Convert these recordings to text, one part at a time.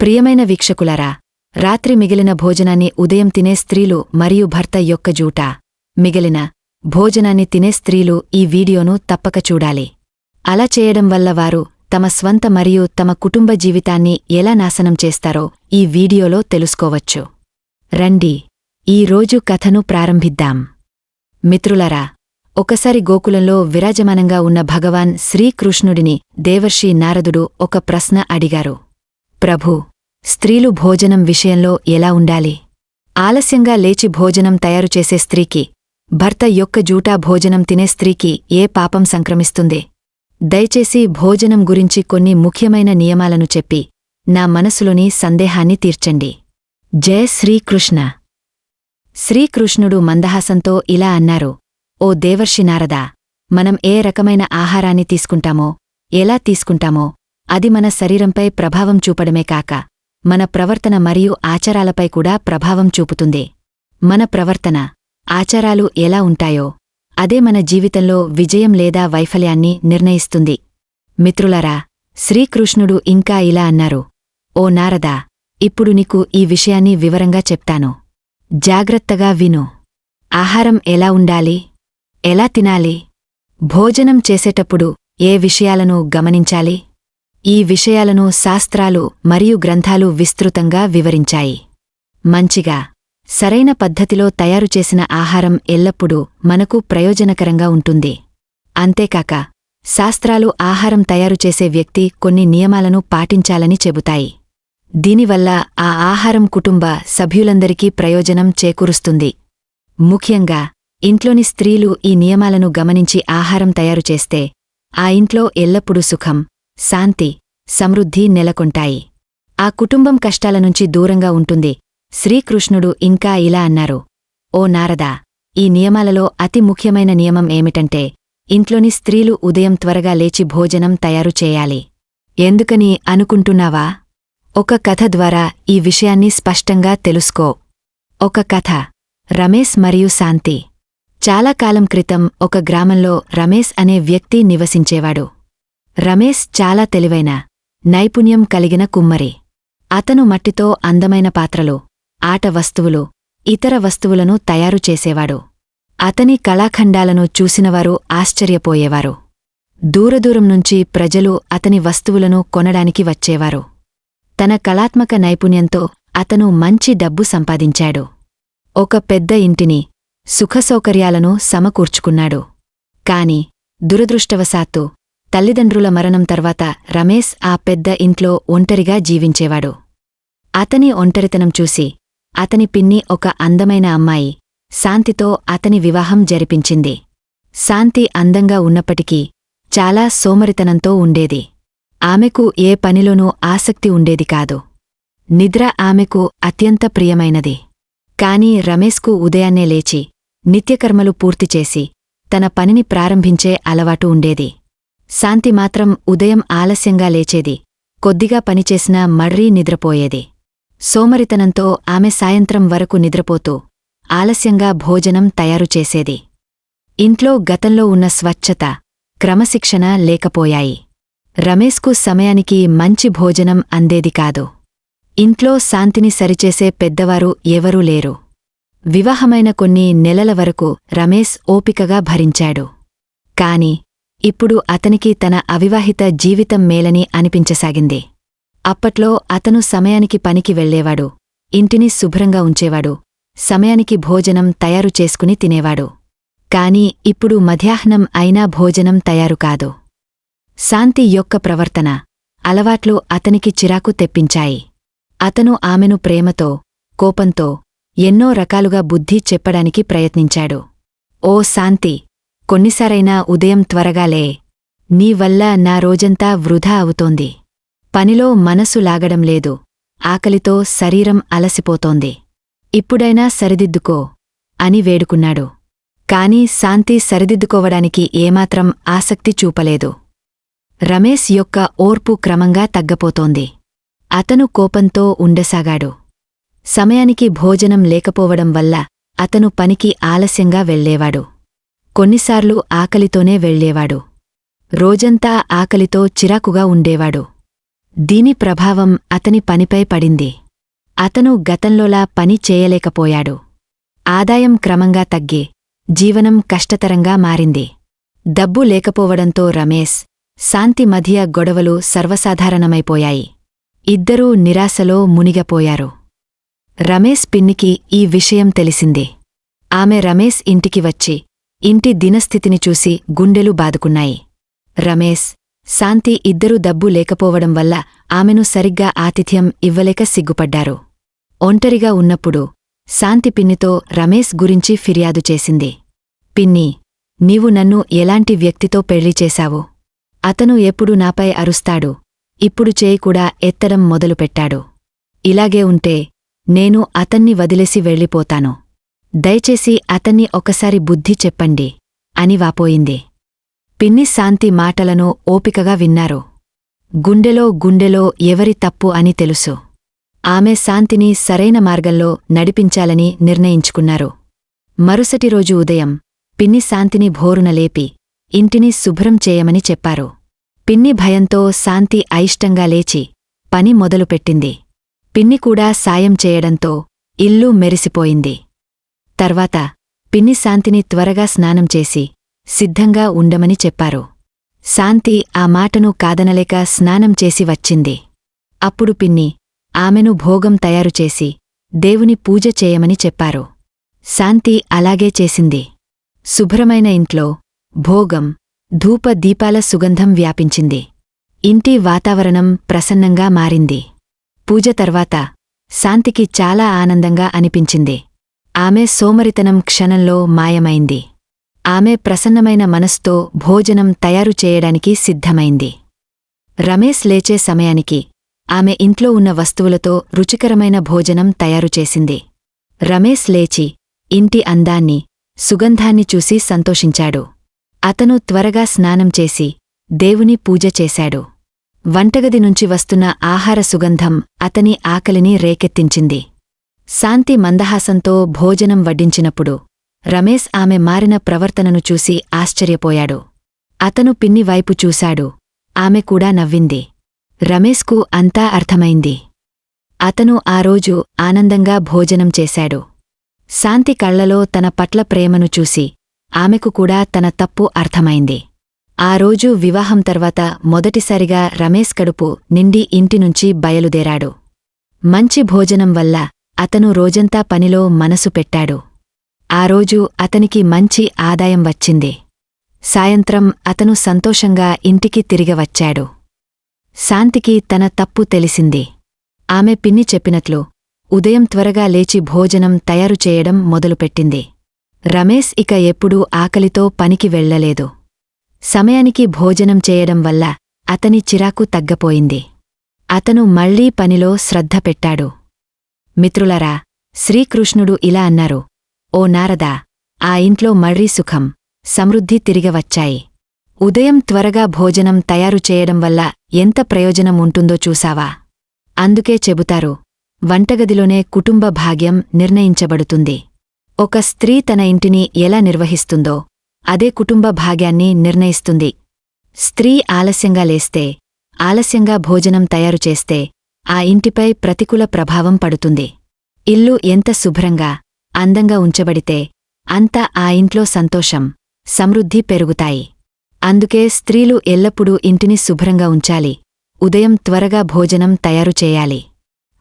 ప్రియమైన వీక్షకులారా రాత్రి మిగిలిన భోజనాన్ని ఉదయం తినే స్త్రీలు మరియు భర్త యొక్క జూట. మిగిలిన భోజనాన్ని తినే స్త్రీలు ఈ వీడియోను తప్పక చూడాలి. అలా చేయడం వల్ల వారు తమ స్వంత మరియు తమ కుటుంబ జీవితాన్ని ఎలా నాశనం చేస్తారో ఈ వీడియోలో తెలుసుకోవచ్చు. రండి ఈ రోజు కథను ప్రారంభిద్దాం. మిత్రులరా ఒకసారి గోకులంలో విరాజమానంగా ఉన్న భగవాన్ శ్రీకృష్ణుడిని దేవర్షి నారదుడు ఒక ప్రశ్న అడిగారు. ప్రభూ స్త్రీలు భోజనం విషయంలో ఎలా ఉండాలి? ఆలస్యంగా లేచి భోజనం తయారుచేసే స్త్రీకి భర్త యొక్క జూటా భోజనం తినే స్త్రీకి ఏ పాపం సంక్రమిస్తుంది? దయచేసి భోజనం గురించి కొన్ని ముఖ్యమైన నియమాలను చెప్పి నా మనసులోని సందేహాన్ని తీర్చండి. జయ శ్రీకృష్ణ. శ్రీకృష్ణుడు మందహాసంతో ఇలా అన్నారు ఓ దేవర్షి నారదా మనం ఏ రకమైన ఆహారాన్ని తీసుకుంటామో ఎలా తీసుకుంటామో అది మన శరీరంపై ప్రభావం చూపడమే కాక మన ప్రవర్తన మరియు ఆచారాలపై కూడా ప్రభావం చూపుతుంది. మన ప్రవర్తన ఆచారాలు ఎలా ఉంటాయో అదే మన జీవితంలో విజయం లేదా వైఫల్యాన్ని నిర్ణయిస్తుంది. మిత్రులరా శ్రీకృష్ణుడు ఇంకా ఇలా అన్నారు ఓ నారదా ఇప్పుడు నీకు ఈ విషయాన్ని వివరంగా చెప్తాను. జాగ్రత్తగా విను. ఆహారం ఎలా ఉండాలి? ఎలా తినాలి? భోజనం చేసేటప్పుడు ఏ విషయాలను గమనించాలి? ఈ విషయాలను శాస్త్రాలు మరియు గ్రంథాలు విస్తృతంగా వివరించాయి. మంచిగా. సరైన పద్ధతిలో తయారుచేసిన ఆహారం ఎల్లప్పుడూ మనకు ప్రయోజనకరంగా ఉంటుంది. అంతేకాక శాస్త్రాలు ఆహారం తయారుచేసే వ్యక్తి కొన్ని నియమాలను పాటించాలని చెబుతాయి. దీనివల్ల ఆ ఆహారం కుటుంబ సభ్యులందరికీ ప్రయోజనం చేకూరుస్తుంది. ముఖ్యంగా ఇంట్లోని స్త్రీలు ఈ నియమాలను గమనించి ఆహారం తయారుచేస్తే ఆ ఇంట్లో ఎల్లప్పుడూ సుఖం శాంతి సమృద్ధి నెలకొంటాయి. ఆ కుటుంబం కష్టాల నుంచి దూరంగా ఉంటుంది. శ్రీకృష్ణుడు ఇంకా ఇలా అన్నారు. ఓ నారదా ఈ నియమాలలో అతి ముఖ్యమైన నియమం ఏమిటంటే ఇంట్లోని స్త్రీలు ఉదయం త్వరగా లేచి భోజనం తయారు చేయాలి. ఎందుకని అనుకుంటున్నావా? ఒక కథ ద్వారా ఈ విషయాన్ని స్పష్టంగా తెలుసుకో. ఒక కథ. రమేష్ మరియు శాంతి. చాలా కాలం క్రితం ఒక గ్రామంలో రమేష్ అనే వ్యక్తి నివసించేవాడు. రమేష్ చాలా తెలివైన నైపుణ్యం కలిగిన కుమ్మరి. అతను మట్టితో అందమైన పాత్రలు ఆట వస్తువులు ఇతర వస్తువులను తయారు చేసేవాడు. అతని కళాఖండాలను చూసినవారు ఆశ్చర్యపోయేవారు. దూరదూరం నుంచి ప్రజలు అతని వస్తువులను కొనడానికి వచ్చేవారు. తన కళాత్మక నైపుణ్యంతో అతను మంచి డబ్బు సంపాదించాడు. ఒక పెద్ద ఇంటిని సుఖసౌకర్యాలను సమకూర్చుకున్నాడు. కాని దురదృష్టవశాత్తు తల్లిదండ్రుల మరణం తర్వాత రమేష్ ఆ పెద్ద ఇంట్లో ఒంటరిగా జీవించేవాడు. అతని ఒంటరితనం చూసి అతని పిన్ని ఒక అందమైన అమ్మాయి శాంతితో అతని వివాహం జరిపించింది. శాంతి అందంగా ఉన్నప్పటికీ చాలా సోమరితనంతో ఉండేది. ఆమెకు ఏ పనిలోనూ ఆసక్తి ఉండేది కాదు. నిద్ర ఆమెకు అత్యంత ప్రియమైనది. కాని రమేష్కు ఉదయాన్నే లేచి నిత్యకర్మలు పూర్తిచేసి తన పనిని ప్రారంభించే అలవాటు ఉండేది. శాంతి మాత్రం ఉదయం ఆలస్యంగా లేచేది. కొద్దిగా పనిచేసినా మర్రీ నిద్రపోయేది. సోమరితనంతో ఆమె సాయంత్రం వరకు నిద్రపోతూ ఆలస్యంగా భోజనం తయారుచేసేది ఇంట్లో గతంలో ఉన్న స్వచ్ఛత క్రమశిక్షణ లేకపోయాయి. రమేష్కు సమయానికి మంచి భోజనం అందేది కాదు. ఇంట్లో శాంతిని సరిచేసే పెద్దవారు ఎవరూ లేరు. వివాహమైన కొన్ని నెలల వరకు రమేష్ ఓపికగా భరించాడు. కాని ఇప్పుడు అతనికి తన అవివాహిత జీవితం మేలని అనిపించసాగింది. అప్పట్లో అతను సమయానికి పనికి వెళ్ళేవాడు ఇంటిని శుభ్రంగా ఉంచేవాడు. సమయానికి భోజనం తయారు చేసుకుని తినేవాడు. కాని ఇప్పుడు మధ్యాహ్నం అయినా భోజనం తయారు కాదు. శాంతి యొక్క ప్రవర్తన అలవాట్లు అతనికి చిరాకు తెప్పించాయి. అతను ఆమెను ప్రేమతో కోపంతో ఎన్నో రకాలుగా బుద్ధి చెప్పడానికి ప్రయత్నించాడు. ఓ శాంతి కొన్నిసారైనా ఉదయం త్వరగాలే నీ వల్ల నా రోజంతా వృధా అవుతోంది. పనిలో మనసు లాగడం లేదు. ఆకలితో శరీరం అలసిపోతోంది. ఇప్పుడైనా సరిదిద్దుకో అని వేడుకున్నాడు. కాని శాంతి సరిదిద్దుకోవడానికి ఏమాత్రం ఆసక్తి చూపలేదు. రమేష్ యొక్క ఓర్పు క్రమంగా తగ్గపోతోంది. అతను కోపంతో ఉండసాగాడు. సమయానికి భోజనం లేకపోవడం వల్ల అతను పనికి ఆలస్యంగా వెళ్ళేవాడు. కొన్నిసార్లు ఆకలితోనే వెళ్ళేవాడు. రోజంతా ఆకలితో చిరాకుగా ఉండేవాడు. దీని ప్రభావం అతని పనిపై పడింది. అతను గతంలోలా పని చేయలేకపోయాడు. ఆదాయం క్రమంగా తగ్గి జీవనం కష్టతరంగా మారింది. డబ్బు లేకపోవడంతో రమేష్ శాంతి మధ్య గొడవలు సర్వసాధారణమైపోయాయి. ఇద్దరూ నిరాశలో మునిగపోయారు. రమేష్ పిన్నికి ఈ విషయం తెలిసింది. ఆమె రమేష్ ఇంటికి వచ్చి ఇంటి దినస్థితిని చూసి గుండెలు బాదుకున్నాయి. రమేష్ శాంతి ఇద్దరూ డబ్బు లేకపోవడం వల్ల ఆమెను సరిగ్గా ఆతిథ్యం ఇవ్వలేక సిగ్గుపడ్డారు. ఒంటరిగా ఉన్నప్పుడు శాంతి పిన్నితో రమేష్ గురించి ఫిర్యాదు చేసింది. పిన్ని నీవు నన్ను ఎలాంటి వ్యక్తితో పెళ్ళి చేశావు? అతను ఎప్పుడు నాపై అరుస్తాడు. ఇప్పుడు చేయి కూడా ఎత్తడం మొదలుపెట్టాడు. ఇలాగే ఉంటే నేను అతన్ని వదిలేసి వెళ్ళిపోతాను. దయచేసి అతన్ని ఒకసారి బుద్ధి చెప్పండి అని వాపోయింది. పిన్ని శాంతి మాటలను ఓపికగా విన్నారు. గుండెలో గుండెలో ఎవరి తప్పు అని తెలుసు. ఆమె శాంతిని సరైన మార్గంలో నడిపించాలని నిర్ణయించుకున్నారు. మరుసటి రోజు ఉదయం పిన్ని శాంతిని భోరున లేపి ఇంటిని శుభ్రం చేయమని చెప్పారు. పిన్ని భయంతో శాంతి అయిష్టంగా లేచి పని మొదలుపెట్టింది. పిన్ని కూడా సాయం చేయడంతో ఇల్లు మెరిసిపోయింది. తర్వాత పిన్ని శాంతిని త్వరగా స్నానం చేసి సిద్ధంగా ఉండమని చెప్పారు. శాంతి ఆ మాటను కాదనలేక స్నానం చేసి వచ్చింది. అప్పుడు పిన్ని ఆమెను భోగం తయారుచేసి దేవుని పూజ చేయమని చెప్పారు. శాంతి అలాగే చేసింది. శుభ్రమైన ఇంట్లో భోగం ధూప దీపాల సుగంధం వ్యాపించింది. ఇంటి వాతావరణం ప్రసన్నంగా మారింది. పూజ తర్వాత శాంతికి చాలా ఆనందంగా అనిపించింది. ఆమె సోమరితనం క్షణంలో మాయమైంది. ఆమె ప్రసన్నమైన మనస్తో భోజనం తయారు చేయడానికి సిద్ధమైంది. రమేష్ లేచే సమయానికి ఆమె ఇంట్లో ఉన్న వస్తువులతో రుచికరమైన భోజనం తయారుచేసింది రమేష్ లేచి ఇంటి అందాన్ని సుగంధాన్ని చూసి సంతోషించాడు. అతను త్వరగా స్నానం చేసి దేవుని పూజ చేశాడు. వంటగది నుంచి వస్తున్న ఆహార సుగంధం అతని ఆకలిని రేకెత్తించింది. శాంతి మందహాసంతో భోజనం వడ్డించినప్పుడు రమేష్ ఆమె మారిన ప్రవర్తనను చూసి ఆశ్చర్యపోయాడు. అతను పిన్ని వైపు చూశాడు. ఆమె కూడా నవ్వింది. రమేష్కు అంతా అర్థమైంది. అతను ఆ రోజు ఆనందంగా భోజనం చేశాడు. శాంతి కళ్ళలో తన పట్ల ప్రేమను చూసి ఆమెకు కూడా తన తప్పు అర్థమైంది. ఆ రోజు వివాహం తర్వాత మొదటిసారిగా రమేష్ కడుపు నిండి ఇంటినుంచి బయలుదేరాడు. మంచి భోజనం వల్ల అతను రోజంతా పనిలో మనసు పెట్టాడు. ఆ రోజు అతనికి మంచి ఆదాయం వచ్చింది. సాయంత్రం అతను సంతోషంగా ఇంటికి తిరిగవచ్చాడు శాంతికి తన తప్పు తెలిసింది. ఆమె పిన్ని చెప్పినట్లు ఉదయం త్వరగా లేచి భోజనం తయారు చేయడం మొదలుపెట్టింది. రమేష్ ఇక ఎప్పుడూ ఆకలితో పనికి వెళ్ళలేదు సమయానికి భోజనం చేయడం వల్ల అతని చిరాకు తగ్గపోయింది. అతను మళ్ళీ పనిలో శ్రద్ధ పెట్టాడు. మిత్రులరా శ్రీకృష్ణుడు ఇలా అన్నారు ఓ నారదా ఆ ఇంట్లో మళ్ళీ సుఖం సమృద్ధి తిరిగవచ్చాయి. ఉదయం త్వరగా భోజనం తయారు చేయడం వల్ల ఎంత ప్రయోజనం ఉంటుందో చూసావా అందుకే చెబుతారు వంటగదిలోనే కుటుంబ భాగ్యం నిర్ణయించబడుతుంది. ఒక స్త్రీ తన ఇంటిని ఎలా నిర్వహిస్తుందో అదే కుటుంబ భాగ్యాన్ని నిర్ణయిస్తుంది. స్త్రీ ఆలస్యంగా లేస్తే ఆలస్యంగా భోజనం తయారు చేస్తే ఆ ఇంటిపై ప్రతికూల ప్రభావం పడుతుంది. ఇల్లు ఎంత శుభ్రంగా అందంగా ఉంచబడితే అంత ఆ ఇంట్లో సంతోషం సమృద్ధి పెరుగుతాయి. అందుకే స్త్రీలు ఎల్లప్పుడూ ఇంటిని శుభ్రంగా ఉంచాలి ఉదయం త్వరగా భోజనం తయారు చేయాలి.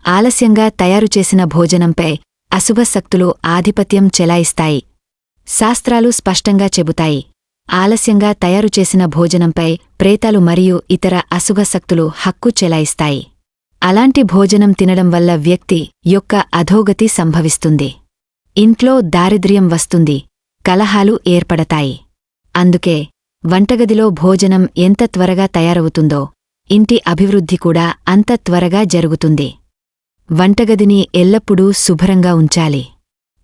ఆలస్యంగా తయారుచేసిన భోజనంపై అశుభశక్తులు ఆధిపత్యం చెలాయిస్తాయి. శాస్త్రాలు స్పష్టంగా చెబుతాయి. ఆలస్యంగా తయారుచేసిన భోజనంపై ప్రేతాలు మరియు ఇతర అశుభశక్తులు హక్కు చెలాయిస్తాయి. అలాంటి భోజనం తినడం వల్ల వ్యక్తి యొక్క అధోగతి సంభవిస్తుంది. ఇంట్లో దారిద్ర్యం వస్తుంది. కలహాలు ఏర్పడతాయి. అందుకే వంటగదిలో భోజనం ఎంత త్వరగా తయారవుతుందో ఇంటి అభివృద్ధి కూడా అంత త్వరగా జరుగుతుంది. వంటగదిని ఎల్లప్పుడూ శుభ్రంగా ఉంచాలి.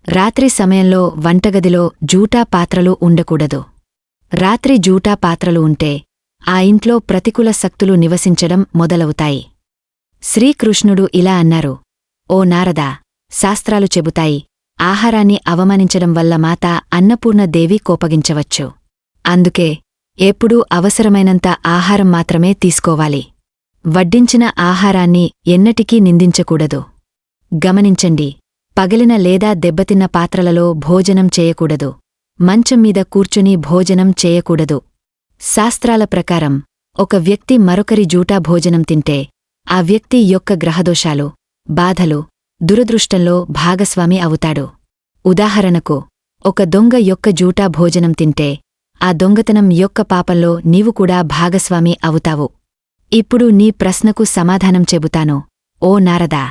రాత్రి సమయంలో వంటగదిలో జూటా పాత్రలు ఉండకూడదు. రాత్రి జూటా పాత్రలు ఉంటే ఆ ఇంట్లో ప్రతికూల శక్తులు నివసించడం మొదలవుతాయి. శ్రీకృష్ణుడు ఇలా అన్నారు ఓ నారదా శాస్త్రాలు చెబుతాయి ఆహారాన్ని అవమానించడం వల్ల మాత అన్నపూర్ణదేవి కోపగించవచ్చు. అందుకే ఎప్పుడూ అవసరమైనంత ఆహారం మాత్రమే తీసుకోవాలి. వడ్డించిన ఆహారాన్ని ఎన్నటికీ నిందించకూడదు. గమనించండి పగిలిన లేదా దెబ్బతిన్న పాత్రలలో భోజనం చేయకూడదు. మంచం మీద కూర్చుని భోజనం చేయకూడదు. శాస్త్రాల ప్రకారం ఒక వ్యక్తి మరొకరి జూటా భోజనం తింటే ఆ వ్యక్తి యొక్క గ్రహదోషాలు బాధలు దురదృష్టంలో భాగస్వామి అవుతాడు. ఉదాహరణకు ఒక దొంగ యొక్క జూటా భోజనం తింటే ఆ దొంగతనం యొక్క పాపంలో నీవు కూడా భాగస్వామి అవుతావు. ఇప్పుడు నీ ప్రశ్నకు సమాధానం చెబుతాను. ఓ నారదా!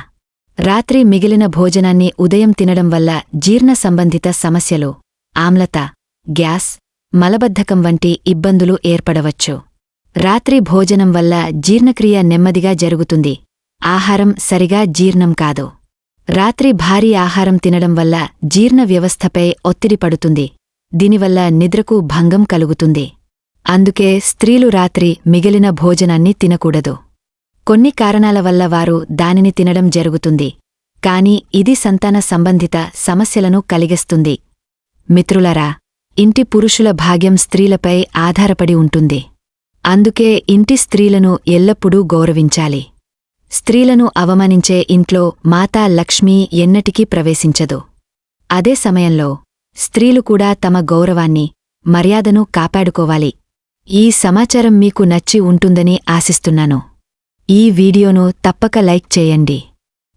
రాత్రి మిగిలిన భోజనాన్ని ఉదయం తినడం వల్ల జీర్ణ సంబంధిత సమస్యలు ఆమ్లత గ్యాస్ మలబద్ధకం వంటి ఇబ్బందులు ఏర్పడవచ్చు. రాత్రి భోజనం వల్ల జీర్ణక్రియ నెమ్మదిగా జరుగుతుంది. ఆహారం సరిగా జీర్ణం కాదు. రాత్రి భారీ ఆహారం తినడం వల్ల జీర్ణ వ్యవస్థపై ఒత్తిడి పడుతుంది. దీనివల్ల నిద్రకు భంగం కలుగుతుంది. అందుకే స్త్రీలు రాత్రి మిగిలిన భోజనాన్ని తినకూడదు. కొన్ని కారణాల వల్ల వారు దానిని తినడం జరుగుతుంది. కాని ఇది సంతాన సంబంధిత సమస్యలను కలిగిస్తుంది. మిత్రులరా ఇంటి పురుషుల భాగ్యం స్త్రీలపై ఆధారపడి ఉంటుంది. అందుకే ఇంటి స్త్రీలను ఎల్లప్పుడూ గౌరవించాలి. స్త్రీలను అవమానించే ఇంట్లో మాతా లక్ష్మీ ఎన్నటికీ ప్రవేశించదు. అదే సమయంలో స్త్రీలు కూడా తమ గౌరవాన్ని మర్యాదను కాపాడుకోవాలి. ఈ సమాచారం మీకు నచ్చి ఉంటుందని ఆశిస్తున్నాను. ఈ వీడియోను తప్పక లైక్ చేయండి.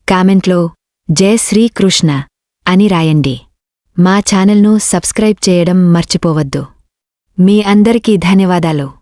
కామెంట్లో జయ శ్రీకృష్ణ అని రాయండి. మా ఛానల్ను సబ్స్క్రైబ్ చేయడం మర్చిపోవద్దు. మీ అందరికీ ధన్యవాదాలు.